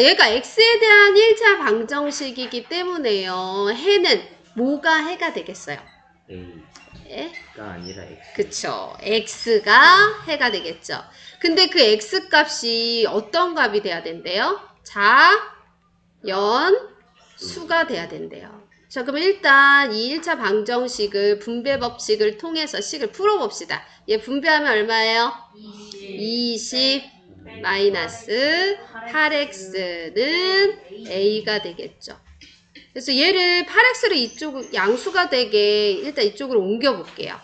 얘가 x에 대한 1차 방정식이기 때문에요. 해는 뭐가 해가 되겠어요? A가 예? 아니라 X. 그쵸. x가 해가 되겠죠. 근데 그 x 값이 어떤 값이 돼야 된대요? 자, 연, 수가 돼야 된대요. 자, 그럼 일단 이 1차 방정식을 분배 법칙을 통해서 식을 풀어봅시다. 얘 분배하면 얼마예요? 20 마이너스 8x는 a가 되겠죠. 그래서 얘를 8x를 이쪽 양수가 되게 일단 이쪽으로 옮겨 볼게요.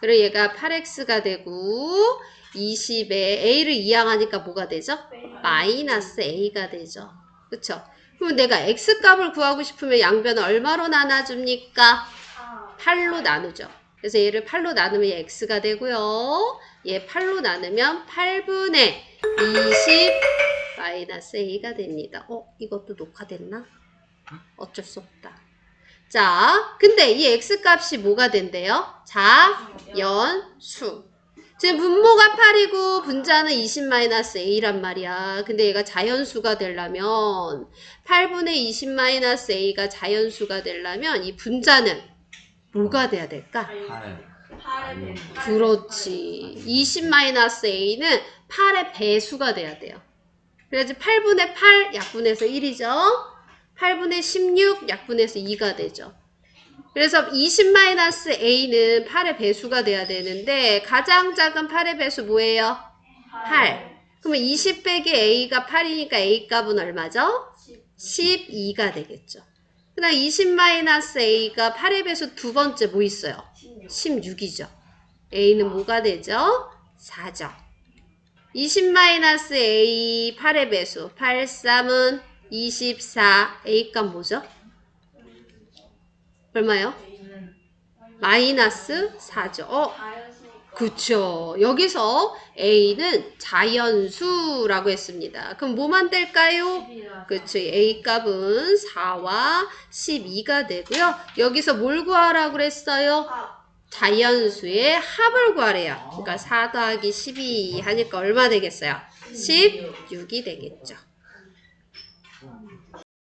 그리고 얘가 8x가 되고 20에 a를 이항하니까 뭐가 되죠? 마이너스 a가 되죠. 그쵸? 그럼 내가 x 값을 구하고 싶으면 양변을 얼마로 나눠줍니까? 8로 나누죠. 그래서 얘를 8로 나누면 얘 x가 되고요. 얘 8로 나누면 8분의 20 마이너스 a가 됩니다. 어? 이것도 녹화됐나? 어쩔 수 없다. 자, 근데 이 x 값이 뭐가 된대요? 자, 연, 수. 지금 분모가 8이고 분자는 20 마이너스 a란 말이야. 근데 얘가 자연수가 되려면 8분의 20 마이너스 a가 자연수가 되려면 이 분자는 뭐가 돼야 될까? 8. 그렇지. 20 마이너스 a는 8의 배수가 돼야 돼요. 그래야지 8분의 8 약분해서 1이죠. 8분의 16 약분해서 2가 되죠. 그래서 20 마이너스 a는 8의 배수가 돼야 되는데 가장 작은 8의 배수 뭐예요? 8. 그러면 20 빼기 a가 8이니까 a 값은 얼마죠? 12가 되겠죠. 그다음 20 마이너스 a가 8의 배수 두 번째 뭐 있어요? 16이죠. a는 뭐가 되죠? 4죠. 20 마이너스 a 8의 배수 8, 3은 24 a 값 뭐죠? 얼마요? 마이너스 4죠. 어, 그쵸. 여기서 a는 자연수라고 했습니다. 그럼 뭐만 될까요? 그쵸. A 값은 4와 12가 되고요. 여기서 뭘 구하라고 그랬어요? 자연수의 합을 구하래요. 그러니까 4 더하기 12 하니까 얼마 되겠어요? 16이 되겠죠.